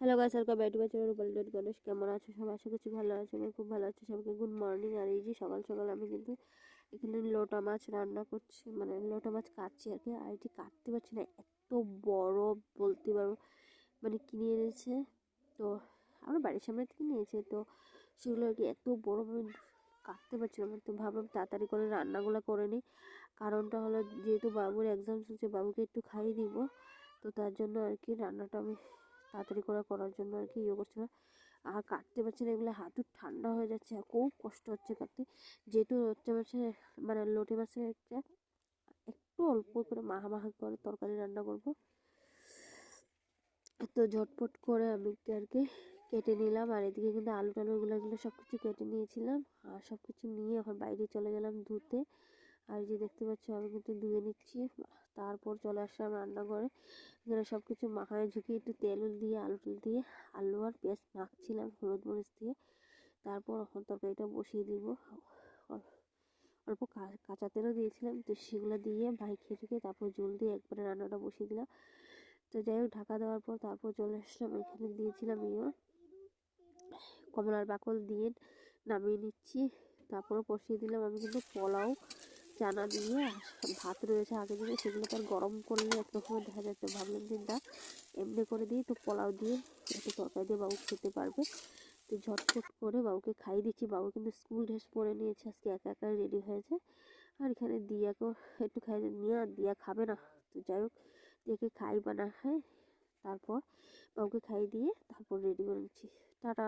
Hello guys welcome back to channel Rupali Ganesh কেমন আছো? সবাই আশা করছি ভালো আছো খুব ভালো আছি। সবাইকে গুড মর্নিং আর এই যে সকাল সকাল আমি কিন্তু এখানে লোটা মাছ রান্না করছি মানে লোটা মাছ কাটছি আর কি। আর এটি কাটতে পারছি না, এত বড় বলতে পারব মানে কিনে এনেছে। তো আমার বাড়ির সামনে থেকে নিয়েছে, তো সেগুলো আর কি এত বড় বড় কাটতে পারছি না। তো ভাবলাম তাড়াতাড়ি করে রান্নাগুলো করে নিই। কারণটা হলো যেহেতু বাবুর এক্সাম চলছে, বাবুকে একটু খাইয়ে দিব। তো তার জন্য আর কি রান্নাটা আমি তাড়াতাড়ি করে করার জন্য আর কি ইয়ে করছিলাম আর কাটতে পারছি না, এগুলো হাতু ঠান্ডা হয়ে যাচ্ছে। আর খুব কষ্ট হচ্ছে কাটতে। যেহেতু হচ্ছে মাছের মানে লোটে মাছের একটা, একটু অল্প করে মাহা মাহা করে তরকারি রান্না করব। তো ঝটপট করে আমি আর কি কেটে নিলাম। আর এদিকে কিন্তু আলু টালুগুলো সব কিছু কেটে নিয়েছিলাম। আর সব কিছু নিয়ে এখন বাইরে চলে গেলাম ধুতে। আর যে দেখতে পাচ্ছ, আমি কিন্তু ধুয়ে নিচ্ছি। তারপর চলে আসলাম রান্নাঘরে। এখানে সব কিছু মাখায় ঝুঁকিয়ে একটু তেল দিয়ে, আলু দিয়ে, আলু আর পেঁয়াজ মাখছিলাম হলুদ মরিচ দিয়ে। তারপর এখন তরকারিটা বসিয়ে দিব। অল্প কাঁচা তেলও দিয়েছিলাম। তো সেগুলো দিয়ে ভাই খেয়ে তারপর জল দিয়ে একবারে রান্নাটা বসিয়ে দিলাম। তো যাই হোক, ঢাকা দেওয়ার পর তারপর চলে আসলাম। এখানে দিয়েছিলাম ইয়ে কমলার বাকল দিয়ে নামিয়ে নিচ্ছি। তারপরে বসিয়ে দিলাম। আমি কিন্তু পোলাও চানা দিয়ে ভাত রয়েছে আগে দিনে সেগুলো তার গরম করলে একরকমের দেখা যাচ্ছে। ভাবলাম দিনটা এমনি করে দিই তো পোলাও দিয়ে, একটু তরকারি দিয়ে বাবু খেতে পারবে। তো ঝটফট করে বাবুকে খাইয়ে দিচ্ছি। বাবু কিন্তু স্কুল ড্রেস পরে নিয়েছে, আজকে একা একা রেডি হয়েছে। আর এখানে দিয়াকেও একটু খাই নিয়ে আর দিয়া খাবে না। তো যাই হোক, দিয়াকে খাই বা না খাই, তারপর বাবুকে খাইয়ে দিয়ে তারপর রেডি করে নিচ্ছি। টাটা।